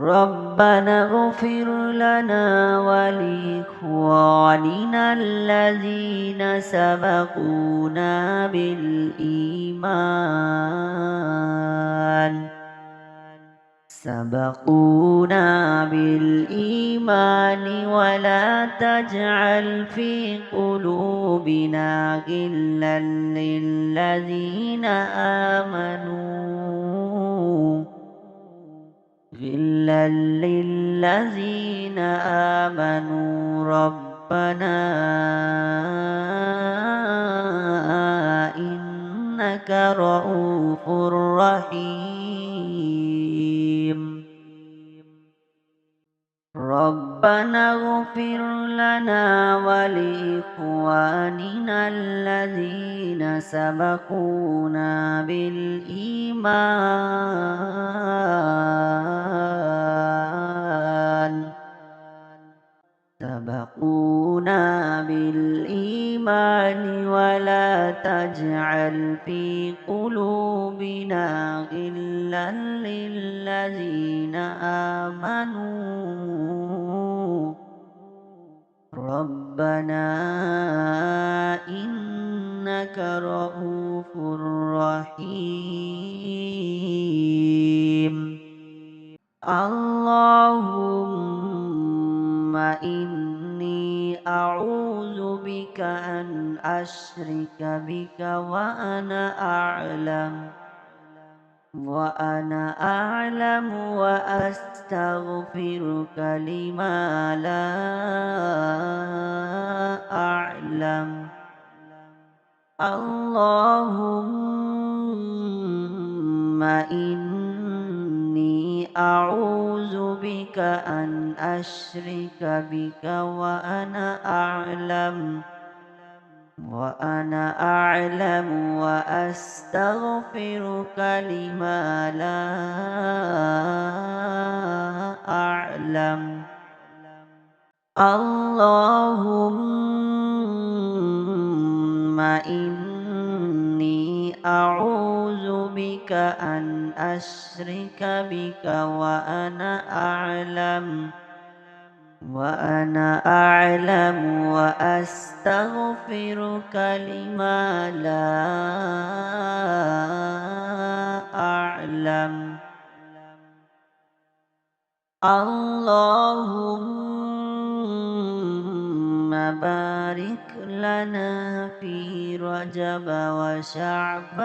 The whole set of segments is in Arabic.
ربنا اغفر لنا ولإخواننا الذين سبقونا بالإيمان. سبقونا بالإيمان ولا تجعل في قلوبنا غلا للذين آمنوا. غلا للذين آمنوا ربنا إنك رؤوف رحيم. ربنا اغفر لنا ولإخواننا الذين سبقونا بالإيمان. تجعل في قلوبنا غلا للذين آمنوا. ربنا إنك رؤوف رحيم. اللهم أشرك بك وأنا أعلم وأنا أعلم وأستغفرك لما لا أعلم. اللهم إني أعوذ بك أن أشرك بك وأنا أعلم. وأنا أعلم وأستغفرك لما لا أعلم. اللهم إني أعوذ بك أن أشرك بك وأنا أعلم. وأنا أعلم وأستغفرك لما لا أعلم. اللهم بارك لنا في رجب وشعبان.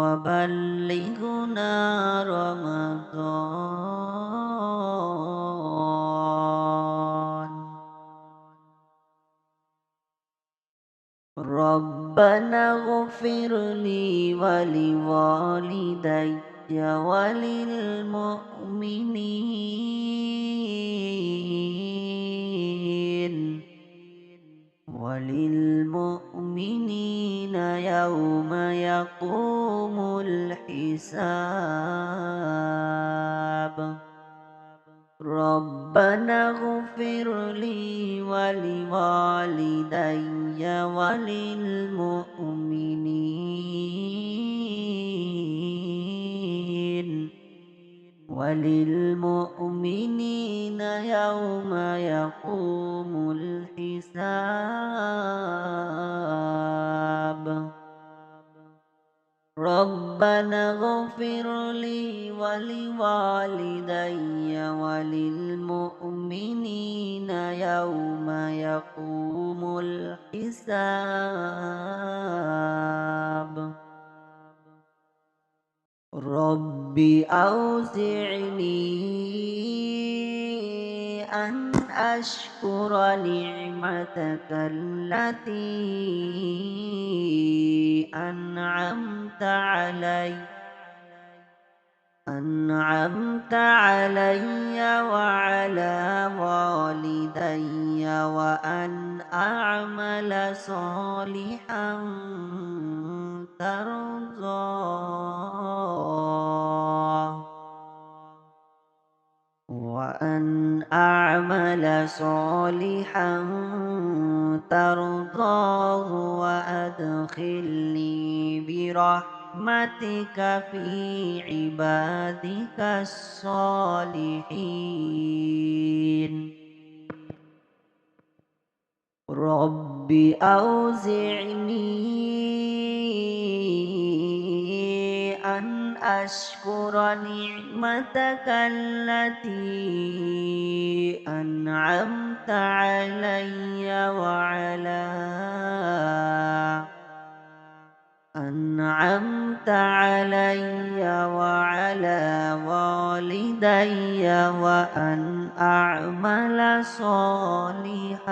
وبلغنا رمضان. ربنا اغفر لي ولوالدي وللمؤمنين. وللمؤمنين يوم يقوم الحساب. ربنا اغفر لي ولوالدي وللمؤمنين. وللمؤمنين يوم يقوم الحساب. ربنا اغفر لي ولوالدي وللمؤمنين يوم يقوم الحساب. رب أوزعني أن أشكر نعمتك التي علي. أنعمت علي وعلى والدي وأن أعمل صالحا ترضاه وأن أعمل صالحا ترضاه وأدخلني برحمتك في عبادك الصالحين. رب أوزعني أن أشكر نعمتك التي أنعمت علي وعلى أنعمت علي وعلى والدي وأن أعمل صالحاً.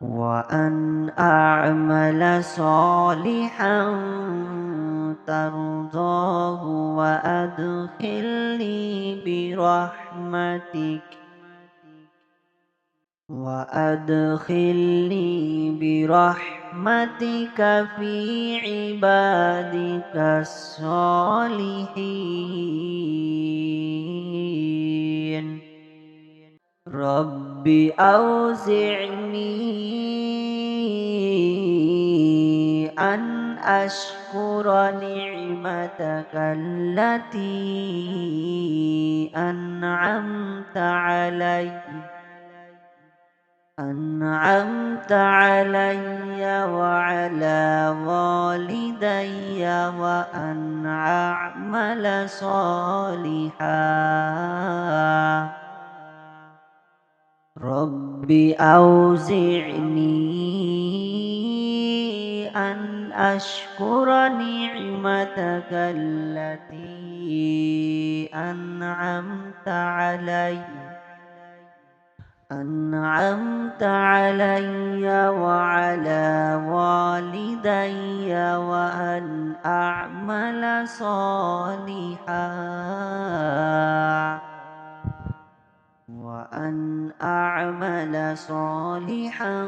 وأن أعمل صالحا ترضاه وأدخلني برحمتك. وأدخلني برحمتك. في عبادك الصالحين. رب أوزعني أن أشكر نعمتك التي أنعمت علي. أنعمت علي وعلى والدي وأن أعمل صالحاً. رب أوزعني أن أشكر نعمتك التي أنعمت علي أنعمت علي وعلى والدي وأن أعمل صالحاً. وأن أعمل صالحا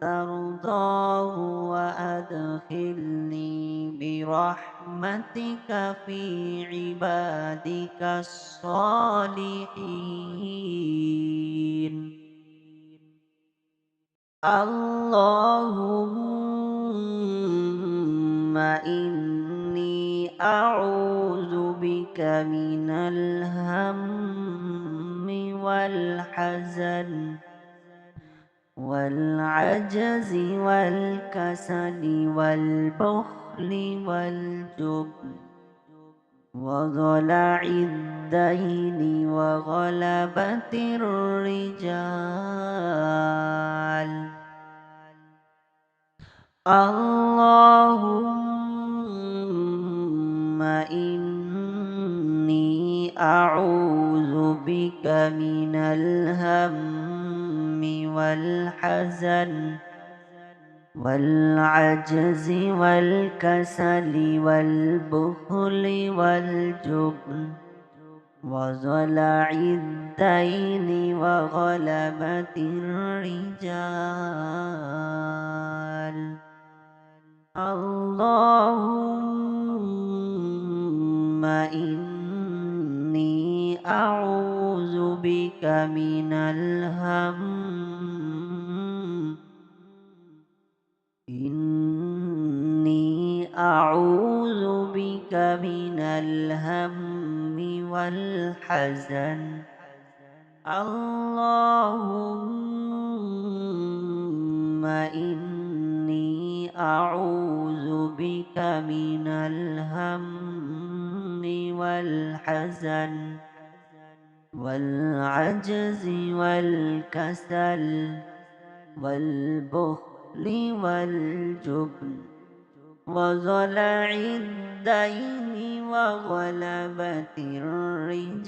ترضاه وأدخلني برحمتك في عبادك الصالحين. اللهم إني أعوذ بك من الهم والحزن والعجز والكسل والبخل والجبن وضلع الدين وغلبة الرجال. اللهم إني أعوذ بك من الهم والحزن والعجز والكسل والبخل والجبن وضلع الدين وغلبة الرجال. اللهم إني من الهم. إني أعوذ بك من الهم والحزن. اللهم إني أعوذ بك من الهم والحزن. والعجز والكسل والبخل والجبن وضلع الدين وغلبة الرجال